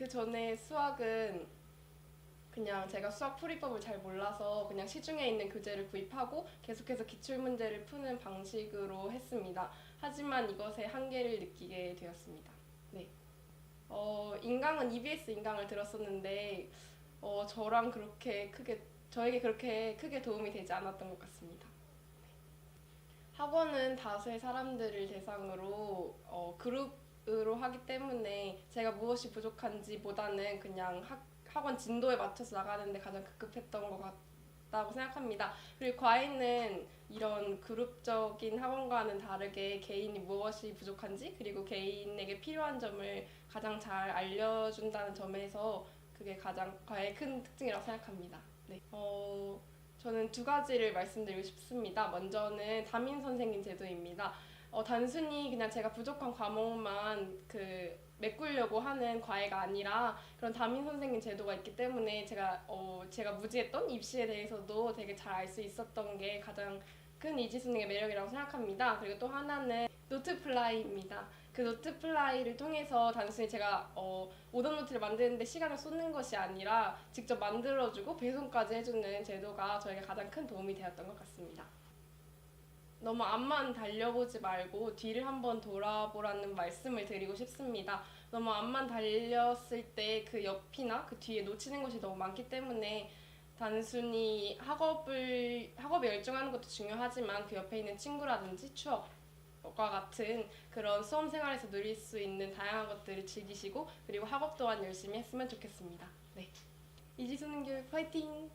그 전에 수학은 그냥 제가 수학 풀이법을 잘 몰라서 그냥 시중에 있는 교재를 구입하고 계속해서 기출 문제를 푸는 방식으로 했습니다. 하지만 이것의 한계를 느끼게 되었습니다. 네. 어, 인강은 EBS 인강을 들었었는데 어, 저랑 그렇게 크게 저에게 그렇게 크게 도움이 되지 않았던 것 같습니다. 네. 학원은 다수의 사람들을 대상으로 어, 그룹 으로 하기 때문에 제가 무엇이 부족한지보다는 그냥 학, 학원 진도에 맞춰서 나가는데 가장 급급했던 것 같다고 생각합니다. 그리고 과외는 이런 그룹적인 학원과는 다르게 개인이 무엇이 부족한지 그리고 개인에게 필요한 점을 가장 잘 알려준다는 점에서 그게 가장 과외의 큰 특징이라고 생각합니다. 네. 어, 저는 두 가지를 말씀드리고 싶습니다. 먼저는 담임 선생님 제도입니다. 어, 단순히 그냥 제가 부족한 과목만 그 메꾸려고 하는 과외가 아니라 그런 담임 선생님 제도가 있기 때문에 제가 어, 제가 무지했던 입시에 대해서도 되게 잘 알 수 있었던 게 가장 큰 이지 수능의 매력이라고 생각합니다. 그리고 또 하나는 노트플라이입니다. 그 노트플라이를 통해서 단순히 제가 어, 오던 노트를 만드는데 시간을 쏟는 것이 아니라 직접 만들어주고 배송까지 해주는 제도가 저에게 가장 큰 도움이 되었던 것 같습니다. 너무 앞만 달려보지 말고 뒤를 한번 돌아보라는 말씀을 드리고 싶습니다. 너무 앞만 달렸을 때 그 옆이나 그 뒤에 놓치는 것이 너무 많기 때문에 단순히 학업을 학업에 열중하는 것도 중요하지만 그 옆에 있는 친구라든지 추억과 같은 그런 수험 생활에서 누릴 수 있는 다양한 것들을 즐기시고 그리고 학업 또한 열심히 했으면 좋겠습니다. 네. 이지수능 교육 화이팅!